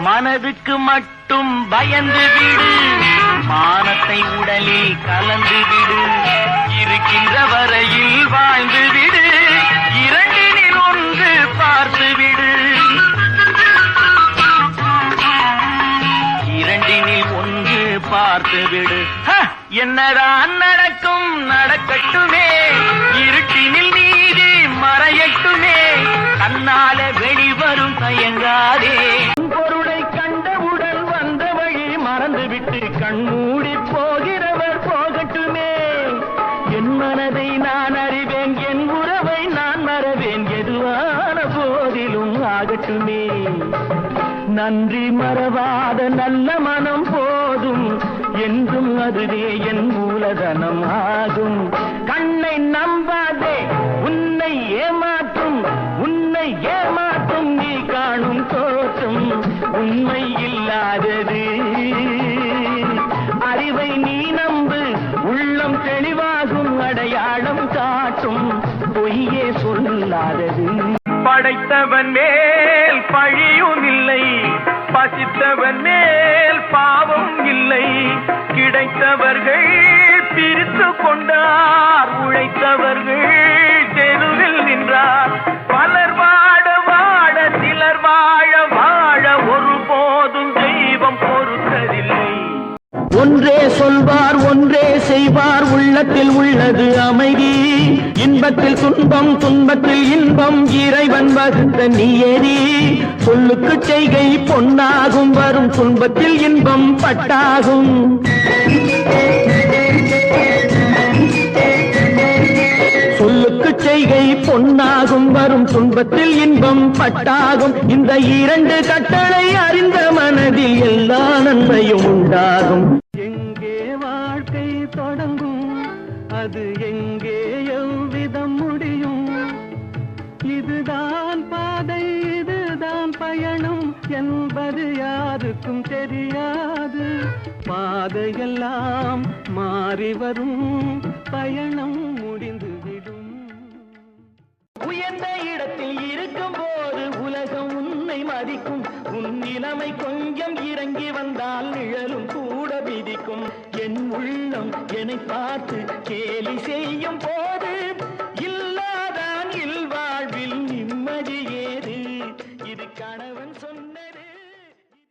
மனதுக்கு மட்டும் பயந்து விடு. மானத்தை உடலில் கலந்து விடு. இருக்கின்ற வரையில் வாழ்ந்து விடு. இரண்டினில் ஒன்று பார்த்து விடு. இரண்டினில் ஒன்று பார்த்து விடு. என்னதான் நடக்கும்? நடக்கட்டுமே. விட்டு கண்மூடி போகிறவர் போகட்டுமே. என் மனதை நான் அறிவேன் என் உறவை நான் மறவேன். எதுவான போதிலும் ஆகட்டுமே. நன்றி மறவாத நல்ல மனம் போதும். என்றும் அதுவே என் மூலதனம் ஆகும். கண்ணை நம்பாதே உன்னை நீ நம்பு. உள்ளம் தெளிவாகும் அடையாளம் காட்டும். பொய்யே சொல்லாதது. படைத்தவன் மேல் பழியும் இல்லை. பசித்தவன் மேல் பாவம் இல்லை. கிடைத்தவர்கள் பிரித்து கொண்டார் உழைத்தவர்கள் ஒன்றே சொல்வார் ஒன்றே செய்வார். உள்ளத்தில் உள்ளது அமைதி. இன்பத்தில் துன்பம் துன்பத்தில் இன்பம். இறைவன் வகுத்த நீயேறி. சொல்லுக்கு செய்கை பொன்னாகும். வரும் துன்பத்தில் இன்பம் பட்டாகும். செய்கை பொன்னாகும். வரும் துன்பத்தில் இன்பம் பட்டாகும். இந்த இரண்டு கட்டளை அறிந்த மனதில் எல்லா நன்மையும் உண்டாகும். அது எங்கே எவ்விதம் முடியும்? இதுதான் பாதை இதுதான் பயணம். என்பது யாருக்கும் தெரியாது. பாதையெல்லாம் மாறி வரும். பயணம் முடிந்துவிடும் உயர்ந்த இடத்தில் இருக்கும் போது உலகம் உன்னை மதிக்கும். உன் நிலைமை கொஞ்சம் இறங்கி வந்தால் நிழலும் கூட விதிக்கும் என் உள்ளம் என்னை பார்த்து கேலி செய்யும் போது